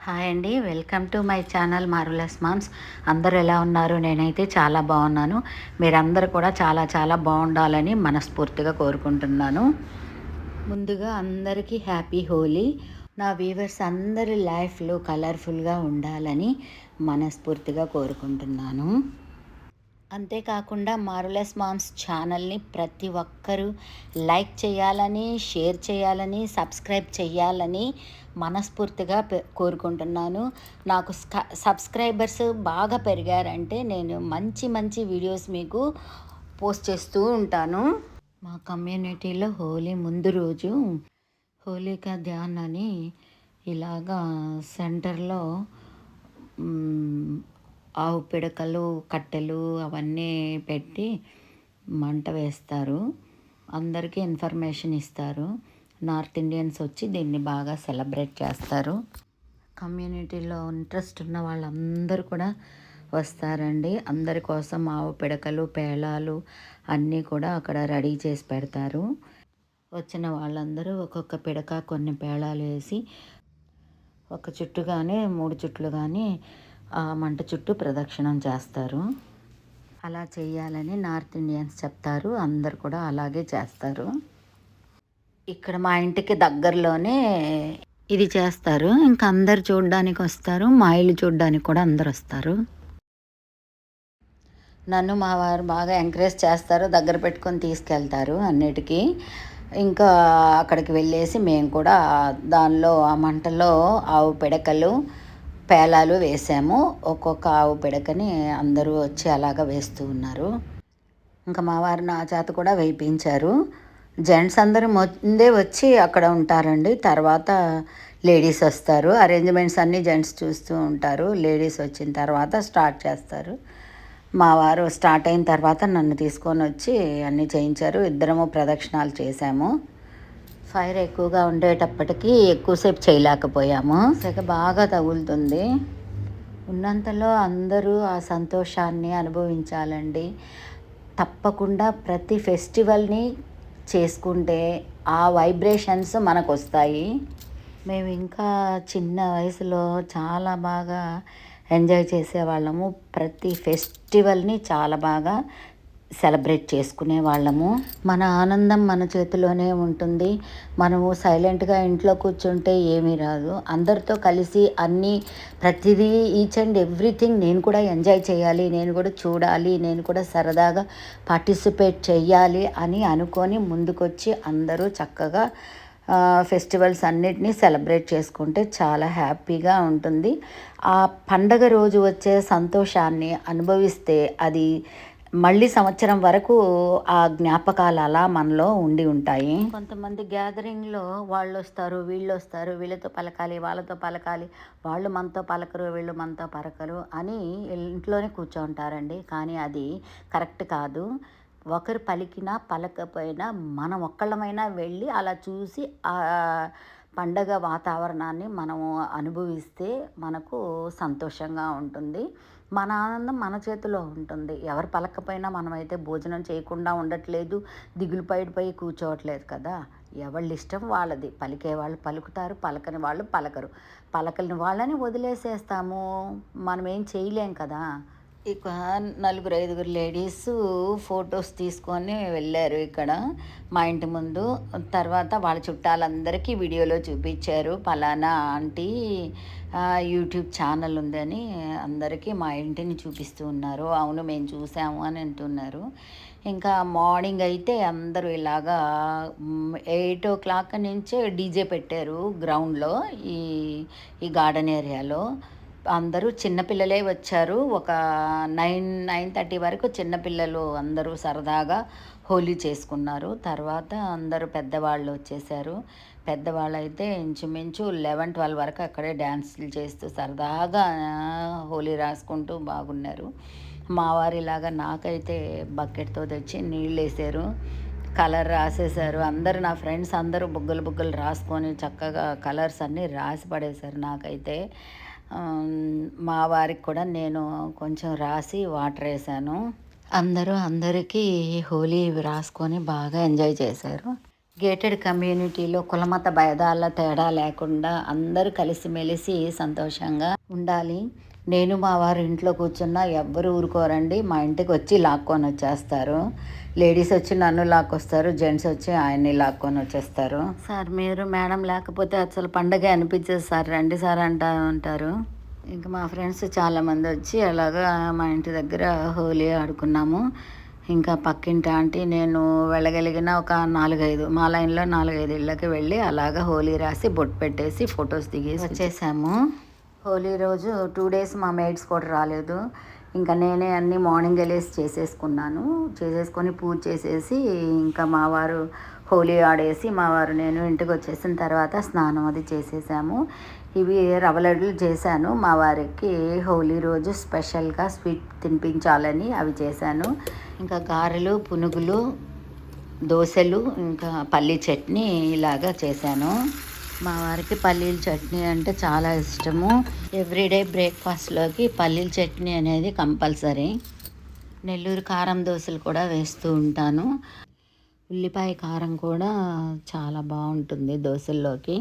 Hi అండి. Welcome to my channel marvellous moms. అందరూ ఎలా ఉన్నారు? నేనైతే చాలా బాగున్నాను. మీరందరూ కూడా చాలా చాలా బాగుండాలని మనస్ఫూర్తిగా కోరుకుంటున్నాను. ముందుగా అందరికీ హ్యాపీ హోలీ. నా వ్యూవర్స్ అందరి లైఫ్లో కలర్ఫుల్గా ఉండాలని మనస్ఫూర్తిగా కోరుకుంటున్నాను. అంతేకాకుండా మారులెస్ మామ్స్ ఛానల్ని ప్రతి ఒక్కరూ లైక్ చేయాలని షేర్ చేయాలని సబ్స్క్రైబ్ చేయాలని మనస్ఫూర్తిగా కోరుకుంటున్నాను. నాకు స్క- సబ్స్క్రైబర్స్ బాగా పెరిగారంటే నేను మంచి మంచి వీడియోస్ మీకు పోస్ట్ చేస్తూ ఉంటాను. మా కమ్యూనిటీలో హోలీ ముందు రోజు హోలికా ధ్యాన్ అని ఇలాగా సెంటర్లో ఆవు పిడకలు కట్టెలు అవన్నీ పెట్టి మంట వేస్తారు. అందరికీ ఇన్ఫర్మేషన్ ఇస్తారు. నార్త్ ఇండియన్స్ వచ్చి దీన్ని బాగా సెలబ్రేట్ చేస్తారు. కమ్యూనిటీలో ఇంట్రెస్ట్ ఉన్న వాళ్ళందరూ కూడా వస్తారండి. అందరి కోసం ఆవు పిడకలు పేలాలు అన్నీ కూడా అక్కడ రెడీ చేసి పెడతారు. వచ్చిన వాళ్ళందరూ ఒక్కొక్క పిడక కొన్ని పేళాలు వేసి ఒక చుట్టు కానీ మూడు చుట్లు కానీ ఆ మంట చుట్టూ ప్రదక్షిణం చేస్తారు. అలా చేయాలని నార్త్ ఇండియన్స్ చెప్తారు. అందరు కూడా అలాగే చేస్తారు. ఇక్కడ మా ఇంటికి దగ్గరలోనే ఇది చేస్తారు. ఇంకా అందరు చూడడానికి వస్తారు. మా ఇల్లు చూడడానికి కూడా అందరు వస్తారు. నన్ను మా వారు బాగా ఎంకరేజ్ చేస్తారు. దగ్గర పెట్టుకొని తీసుకెళ్తారు అన్నిటికీ. ఇంకా అక్కడికి వెళ్ళేసి మేము కూడా దానిలో ఆ మంటలో ఆవు పిడకలు పేలాలు వేసాము. ఒక్కొక్క ఆవు పిడకని అందరూ వచ్చి అలాగా వేస్తూ ఉన్నారు. ఇంకా మా వారు నా చేత కూడా వేయించారు. జెంట్స్ అందరూ ముందే వచ్చి అక్కడ ఉంటారండి. తర్వాత లేడీస్ వస్తారు. అరేంజ్మెంట్స్ అన్నీ జెంట్స్ చూస్తూ ఉంటారు. లేడీస్ వచ్చిన తర్వాత స్టార్ట్ చేస్తారు. మా వారు స్టార్ట్ అయిన తర్వాత నన్ను తీసుకొని వచ్చి అన్నీ చేయించారు. ఇద్దరము ప్రదక్షిణాలు చేశాము. ఫైర్ ఎక్కువగా ఉండేటప్పటికి ఎక్కువసేపు చేయలేకపోయాము. సెగ బాగా తగులుతుంది. ఉన్నంతలో అందరూ ఆ సంతోషాన్ని అనుభవించాలండి. తప్పకుండా ప్రతి ఫెస్టివల్ని చేసుకుంటే ఆ వైబ్రేషన్స్ మనకు వస్తాయి మేము ఇంకా చిన్న వయసులో చాలా బాగా ఎంజాయ్ చేసేవాళ్ళము. ప్రతి ఫెస్టివల్ని చాలా బాగా సెలబ్రేట్ చేసుకునే వాళ్ళము. మన ఆనందం మన చేతిలోనే ఉంటుంది. మనము సైలెంట్గా ఇంట్లో కూర్చుంటే ఏమీ రాదు. అందరితో కలిసి అన్నీ ప్రతిదీ ఈచ్ అండ్ ఎవ్రీథింగ్ నేను కూడా ఎంజాయ్ చేయాలి నేను కూడా చూడాలి నేను కూడా సరదాగా పార్టిసిపేట్ చేయాలి అని అనుకొని ముందుకొచ్చి అందరూ చక్కగా ఫెస్టివల్స్ అన్నిటినీ సెలబ్రేట్ చేసుకుంటే చాలా హ్యాపీగా ఉంటుంది. ఆ పండగ రోజు వచ్చే సంతోషాన్ని అనుభవిస్తే అది మళ్ళీ సంవత్సరం వరకు ఆ జ్ఞాపకాలు అలా మనలో ఉండి ఉంటాయి. కొంతమంది గ్యాదరింగ్లో వాళ్ళు వస్తారు వీళ్ళు వస్తారు వీళ్ళతో పలకాలి వాళ్ళతో పలకాలి వాళ్ళు మనతో పలకరు వీళ్ళు మనతో పలకరు అని ఇంట్లోనే కూర్చోంటారండి. కానీ అది కరెక్ట్ కాదు. ఒకరు పలికినా పలకపోయినా మనం ఒక్కళ్ళమైనా వెళ్ళి అలా చూసి పండగ వాతావరణాన్ని మనము అనుభవిస్తే మనకు సంతోషంగా ఉంటుంది. మన ఆనందం మన చేతిలో ఉంటుంది. ఎవరు పలకపోయినా మనమైతే భోజనం చేయకుండా ఉండట్లేదు. దిగులు పైడిపై కూర్చోవట్లేదు కదా. ఎవళ్ళ ఇష్టం వాళ్ళది. పలికే వాళ్ళు పలుకుతారు పలకని వాళ్ళు పలకరు. పలకని వాళ్ళని వదిలేసేస్తాము. మనం ఏం చేయలేం కదా. ఇక నలుగురు ఐదుగురు లేడీస్ ఫొటోస్ తీసుకొని వెళ్ళారు ఇక్కడ మా ఇంటి ముందు. తర్వాత వాళ్ళ చుట్టాలందరికీ వీడియోలో చూపించారు. పలానా ఆంటీ యూట్యూబ్ ఛానల్ ఉందని అందరికీ మా ఇంటిని చూపిస్తూ ఉన్నారు. అవును మేము చూసాము అని అంటున్నారు. ఇంకా మార్నింగ్ అయితే అందరూ ఇలాగా ఎయిట్ ఓ క్లాక్ నుంచే డీజే పెట్టారు గ్రౌండ్లో ఈ ఈ గార్డెన్ ఏరియాలో. అందరూ చిన్నపిల్లలే వచ్చారు. ఒక నైన్ నైన్ థర్టీ వరకు చిన్నపిల్లలు అందరూ సరదాగా హోలీ చేసుకున్నారు. తర్వాత అందరూ పెద్దవాళ్ళు వచ్చేసారు. పెద్దవాళ్ళు అయితే ఇంచుమించు లెవెన్ ట్వెల్వ్ వరకు అక్కడే డ్యాన్సులు చేస్తూ సరదాగా హోలీ రాసుకుంటూ బాగున్నారు. మా వారిలాగా నాకైతే బకెట్తో తెచ్చి నీళ్ళు వేసారు కలర్ రాసేసారు. అందరు నా ఫ్రెండ్స్ అందరూ బుగ్గలు బుగ్గలు రాసుకొని చక్కగా కలర్స్ అన్నీ రాసి పడేశారు నాకైతే. మా వారికి కూడా నేను కొంచెం రాసి వాటర్ వేసాను. అందరూ అందరికీ హోలీ రాసుకొని బాగా ఎంజాయ్ చేశారు. గేటెడ్ కమ్యూనిటీలో కులమత భేదాల తేడా లేకుండా అందరూ కలిసిమెలిసి సంతోషంగా ఉండాలి. నేను మా వారు ఇంట్లో కూర్చున్నా ఎవ్వరు ఊరుకోరండి. మా ఇంటికి వచ్చి లాక్కొని వచ్చేస్తారు. లేడీస్ వచ్చి నన్ను లాక్కొస్తారు. జెంట్స్ వచ్చి ఆయన్ని లాక్కొని వచ్చేస్తారు. సార్ మీరు మేడం లేకపోతే అసలు పండగ అనిపించదు సార్. రండి సార్ అంటా ఉంటారు. ఇంకా మా ఫ్రెండ్స్ చాలామంది వచ్చి అలాగా మా ఇంటి దగ్గర హోలీ ఆడుకున్నాము. ఇంకా పక్కింటి ఆంటీ నేను వెళ్ళగలిగిన ఒక నాలుగైదు మా లైన్లో నాలుగైదు ఇళ్ళకి వెళ్ళి అలాగా హోలీ రాసి బొట్టు పెట్టేసి ఫొటోస్ దిగేసి వచ్చేసాము. హోలీ రోజు టూ డేస్ మా మేడ్స్ కూడా రాలేదు. ఇంకా నేనే అన్నీ మార్నింగ్ వెళ్ళేసి చేసేసుకున్నాను. చేసేసుకొని పూజ చేసేసి ఇంకా మా వారు హోలీ ఆడేసి మా వారు నేను ఇంటికి వచ్చేసిన తర్వాత స్నానం అది చేసేసాము. ఇవి రవ్వ లడ్డులు చేశాను. మా వారికి హోలీ రోజు స్పెషల్గా స్వీట్ తినిపించాలని అవి చేశాను. ఇంకా గారెలు పునుగులు దోశలు ఇంకా పల్లీ చట్నీ ఇలాగా చేశాను. మా వారికి పల్లీల చట్నీ అంటే చాలా ఇష్టము. ఎవ్రీడే బ్రేక్ఫాస్ట్లోకి పల్లీల చట్నీ అనేది కంపల్సరీ. నెల్లూరు కారం దోశలు కూడా వేస్తూ ఉంటాను. ఉల్లిపాయ కారం కూడా చాలా బాగుంటుంది దోశల్లోకి.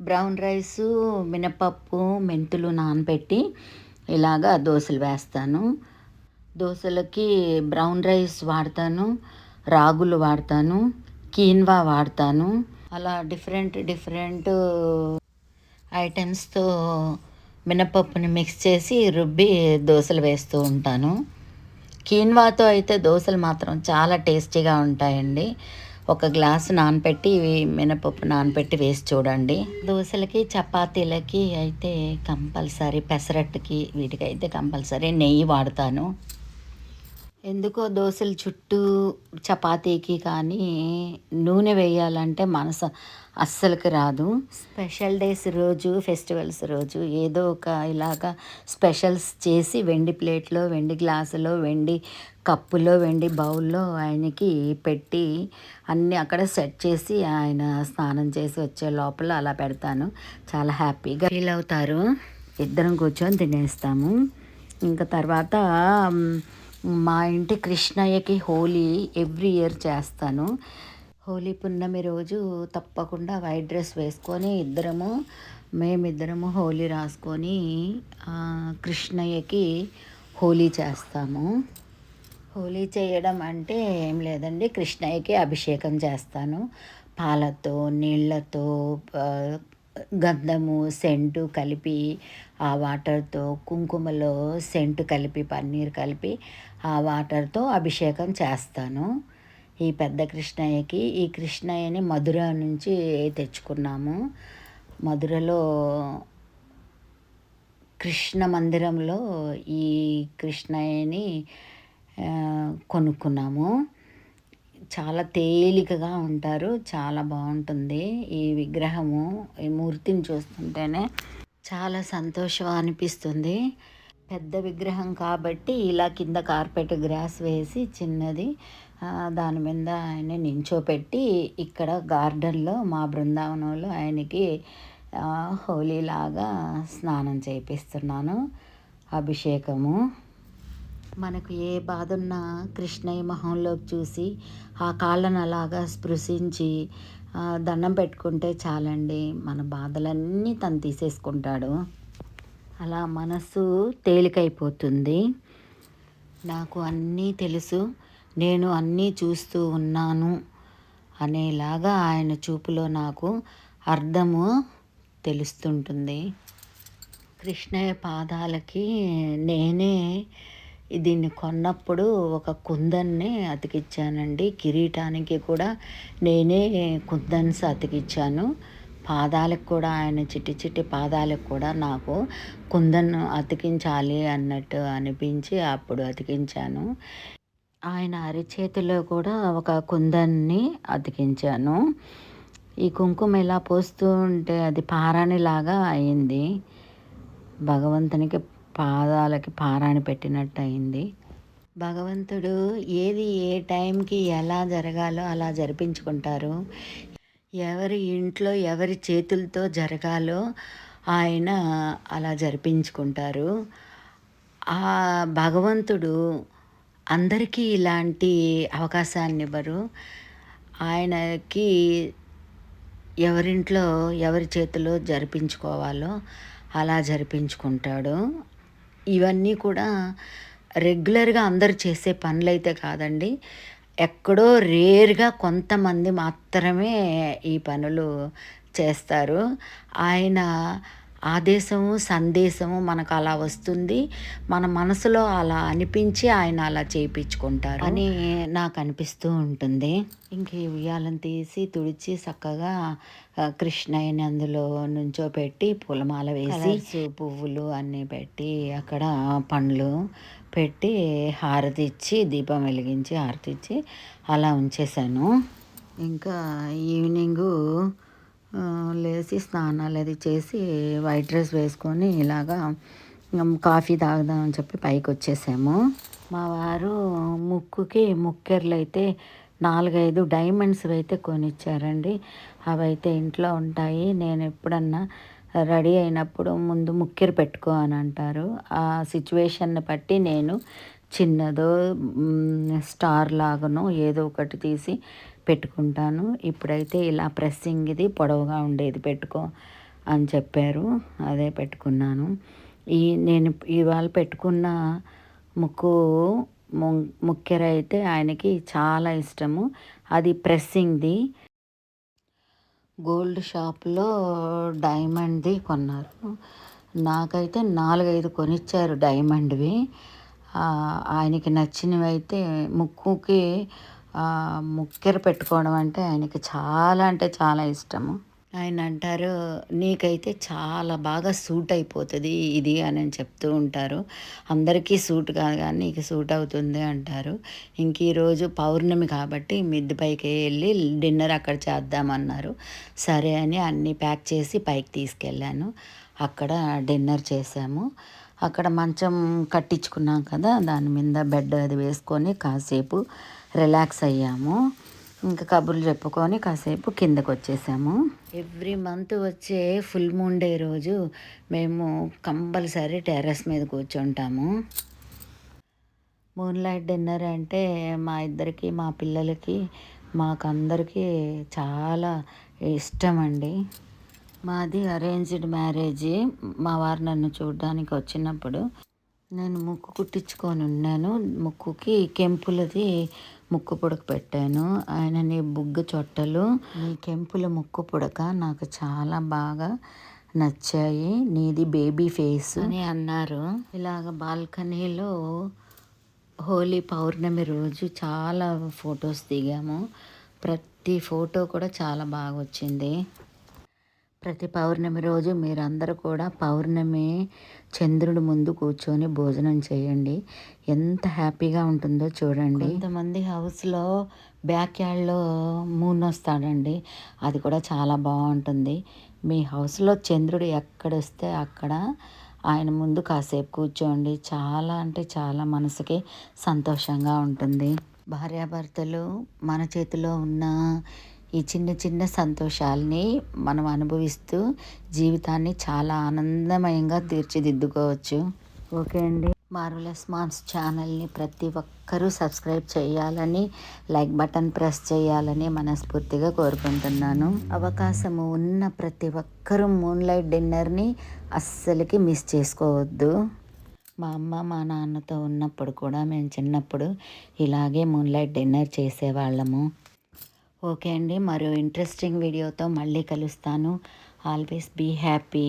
బ్రౌన్ రైసు మినపప్పు మెంతులు నానబెట్టి ఇలాగా దోశలు వేస్తాను. దోశలకి బ్రౌన్ రైస్ వాడతాను రాగులు వాడతాను కీన్వా వాడతాను. అలా డిఫరెంట్ డిఫరెంట్ ఐటమ్స్తో మినపప్పుని మిక్స్ చేసి రుబ్బి దోశలు వేస్తూ ఉంటాను. కీన్వాతో అయితే దోశలు మాత్రం చాలా టేస్టీగా ఉంటాయండి. ఒక గ్లాసు నానపెట్టి మినపప్పు నానపెట్టి వేసి చూడండి. దోశలకి చపాతీలకి అయితే కంపల్సరీ పెసరట్టుకి వీటికి అయితే కంపల్సరీ నెయ్యి వాడతాను. ఎందుకో దోశల చుట్టూ చపాతీకి కానీ నూనె వేయాలంటే మనసు అస్సలకి రాదు. స్పెషల్ డేస్ రోజు ఫెస్టివల్స్ రోజు ఏదో ఒక ఇలాగా స్పెషల్స్ చేసి వెండి ప్లేట్లో వెండి గ్లాసులో వెండి కప్పులో వెండి బౌల్లో ఆయనకి పెట్టి అన్నీ అక్కడ సెట్ చేసి ఆయన స్నానం చేసి వచ్చే లోపల అలా పెడతాను. చాలా హ్యాపీగా ఫీల్ అవుతారు. ఇద్దరం కూర్చొని తినేస్తాము. ఇంకా తర్వాత మా ఇంటి కృష్ణయ్యకి హోలీ ఎవ్రీ ఇయర్ చేస్తాను. హోలీ పున్నమి రోజు తప్పకుండా వైట్ డ్రెస్ వేసుకొని ఇద్దరము మేమిద్దరము హోలీ రాసుకొని కృష్ణయ్యకి హోలీ చేస్తాము. హోలీ చేయడం అంటే ఏం లేదండి కృష్ణయ్యకి అభిషేకం చేస్తాను. పాలతో నీళ్ళతో గంధము సెంటు కలిపి ఆ వాటర్తో కుంకుమలో సెంటు కలిపి పన్నీర్ కలిపి ఆ వాటర్తో అభిషేకం చేస్తాను. ఈ పెద్ద కృష్ణయ్యకి ఈ కృష్ణయ్యని మధుర నుంచి తెచ్చుకున్నాము. మధురలో కృష్ణ మందిరంలో ఈ కృష్ణయ్యని కొనుక్కున్నాము. చాలా తేలికగా ఉంటారు. చాలా బాగుంటుంది ఈ విగ్రహము. ఈ మూర్తిని చూస్తుంటేనే చాలా సంతోషం అనిపిస్తుంది. పెద్ద విగ్రహం కాబట్టి ఇలా కింద కార్పెట్ గ్రాస్ వేసి చిన్నది దాని మీద ఆయన నించోపెట్టి ఇక్కడ గార్డెన్లో మా బృందావనంలో ఆయనకి హోలీలాగా స్నానం చేపిస్తున్నాను. అభిషేకము. మనకు ఏ బాధ ఉన్నా కృష్ణయ్య మొహంలోకి చూసి ఆ కాళ్ళను అలాగా స్పృశించి దండం పెట్టుకుంటే చాలండి. మన బాధలన్నీ తను తీసేసుకుంటాడు. అలా మనసు తేలికైపోతుంది. నాకు అన్నీ తెలుసు. నేను అన్నీ చూస్తూ ఉన్నాను అనేలాగా ఆయన చూపులో నాకు అర్థము తెలుస్తుంటుంది. కృష్ణయ్య పాదాలకి నేనే దీన్ని కొన్నప్పుడు ఒక కుందన్ని అతికిచ్చానండి. కిరీటానికి కూడా నేనే కుందన్స్ అతికిచ్చాను. పాదాలకు కూడా ఆయన చిట్టి చిట్టి పాదాలకు కూడా నాకు కుందను అతికించాలి అన్నట్టు అనిపించి అప్పుడు అతికించాను. ఆయన అరిచేతిలో కూడా ఒక కుందన్ని అతికించాను. ఈ కుంకుమ ఇలా పోస్తూ ఉంటే అది పారాణిలాగా అయింది. భగవంతునికి పాదాలకి పారాణి పెట్టినట్టు అయింది. భగవంతుడు ఏది ఏ టైంకి ఎలా జరగాలో అలా జరిపించుకుంటారు. ఎవరి ఇంట్లో ఎవరి చేతులతో జరగాలో ఆయన అలా జరిపించుకుంటారు. ఆ భగవంతుడు అందరికీ ఇలాంటి అవకాశాన్ని ఇవ్వరు ఆయనకి ఎవరింట్లో ఎవరి చేతిలో జరిపించుకోవాలో అలా జరిపించుకుంటాడు. ఇవన్నీ కూడా రెగ్యులర్గా అందరు చేసే పనులైతే కాదండి. ఎక్కడో రేర్గా కొంతమంది మాత్రమే ఈ పనులు చేస్తారు. ఆయన ఆదేశము సందేశము మనకు అలా వస్తుంది. మన మనసులో అలా అనిపించి ఆయన అలా చేయించుకుంటారు అని నాకు అనిపిస్తూ ఉంటుంది. ఇంక ఈ ఉయ్యాలను తీసి తుడిచి చక్కగా కృష్ణయ్యని అందులో నుంచో పెట్టి పూలమాల వేసి పువ్వులు అన్నీ పెట్టి అక్కడ పండ్లు పెట్టి హారతి ఇచ్చి దీపం వెలిగించి హారతి ఇచ్చి అలా ఉంచేసాను ఇంకా ఈవినింగు లేచి స్నానాలు అది చేసి వైట్ డ్రెస్ వేసుకొని ఇలాగా కాఫీ తాగుదామని చెప్పి పైకి వచ్చేసాము మా వారు ముక్కుకి ముక్కెర్లు అయితే నాలుగైదు డైమండ్స్ అయితే కొనిచ్చారండి. అవి అయితే ఇంట్లో ఉంటాయి. నేను ఎప్పుడన్నా రెడీ అయినప్పుడు ముందు ముక్కెరు పెట్టుకో అని అంటారు. ఆ సిచ్యువేషన్ని బట్టి నేను చిన్నదో స్టార్ లాగను ఏదో ఒకటి తీసి పెట్టుకుంటాను. ఇప్పుడైతే ఇలా ప్రెస్సింగ్ ఇది పొడవుగా ఉండేది పెట్టుకో అని చెప్పారు. అదే పెట్టుకున్నాను. ఈ నేను ఇవాళ పెట్టుకున్న ముక్కు ముక్కెర అయితే ఆయనకి చాలా ఇష్టము. అది ప్రెస్సింగ్ది గోల్డ్ షాప్లో డైమండ్ది కొన్నారు. నాకైతే నాలుగైదు కొనిచ్చారు డైమండ్వి ఆయనకి నచ్చినవి అయితే ముక్కుకి ముక్కెర పెట్టుకోవడం అంటే ఆయనకి చాలా అంటే చాలా ఇష్టము. ఆయన అంటారు నీకైతే చాలా బాగా సూట్ అయిపోతుంది ఇది అని చెప్తూ ఉంటారు. అందరికీ సూట్ కాదు కానీ నీకు సూట్ అవుతుంది అంటారు. ఇంక ఈరోజు పౌర్ణమి కాబట్టి మిద్ది పైకి వెళ్ళి డిన్నర్ అక్కడ చేద్దామన్నారు సరే అని అన్నీ ప్యాక్ చేసి పైకి తీసుకెళ్ళాను. అక్కడ డిన్నర్ చేసాము అక్కడ మంచం కట్టించుకున్నాం కదా దాని మీద బెడ్ అది వేసుకొని కాసేపు రిలాక్స్ అయ్యాము. ఇంకా కబుర్లు చెప్పుకొని కాసేపు కిందకు వచ్చేసాము ఎవ్రీ మంత్ వచ్చే ఫుల్ మూన్ డే రోజు మేము కంపల్సరీ టెర్రస్ మీద కూర్చుంటాము. మూన్ లైట్ డిన్నర్ అంటే మా ఇద్దరికి మా పిల్లలకి మాకందరికీ చాలా ఇష్టం అండి. మాది అరేంజ్డ్ మ్యారేజ్. మా వారు నన్ను చూడడానికి వచ్చినప్పుడు నేను ముక్కు కుట్టించుకొని ఉన్నాను. ముక్కుకి కెంపులది ముక్కు పుడక పెట్టాను. ఆయన నీ బుగ్గ చొట్టలు నీ కెంపుల ముక్కు పుడక నాకు చాలా బాగా నచ్చాయి. నీది బేబీ ఫేస్. అని అన్నారు. ఇలాగ బాల్కనీలో హోలీ పౌర్ణమి రోజు చాలా ఫొటోస్ దిగాము. ప్రతి ఫోటో కూడా చాలా బాగా వచ్చింది ప్రతి పౌర్ణమి రోజు మీరందరూ కూడా పౌర్ణమి చంద్రుడు ముందు కూర్చొని భోజనం చేయండి. ఎంత హ్యాపీగా ఉంటుందో చూడండి. కొంతమంది హౌస్లో బ్యాక్ యార్డ్లో మూన్ వస్తాడండి. అది కూడా చాలా బాగుంటుంది. మీ హౌస్లో చంద్రుడు ఎక్కడొస్తే అక్కడ ఆయన ముందు కాసేపు కూర్చోండి. చాలా అంటే చాలా మనసుకి సంతోషంగా ఉంటుంది. భార్యాభర్తలు మన చేతిలో ఉన్న ఈ చిన్న చిన్న సంతోషాలని మనం అనుభవిస్తూ జీవితాన్ని చాలా ఆనందమయంగా తీర్చిదిద్దుకోవచ్చు. ఓకే అండి. మార్వలస్ మాన్స్ ఛానల్ని ప్రతి ఒక్కరూ సబ్స్క్రైబ్ చేయాలని లైక్ బటన్ ప్రెస్ చేయాలని మనస్ఫూర్తిగా కోరుకుంటున్నాను. అవకాశము ఉన్న ప్రతి ఒక్కరూ మూన్ లైట్ డిన్నర్ని అస్సలకి మిస్ చేసుకోవద్దు. మా అమ్మ మా నాన్నతో ఉన్నప్పుడు కూడా మేము చిన్నప్పుడు ఇలాగే మూన్ లైట్ డిన్నర్ చేసేవాళ్ళము. ఓకే అండి. మరో ఇంట్రెస్టింగ్ వీడియోతో మళ్ళీ కలుస్తాను. Always be happy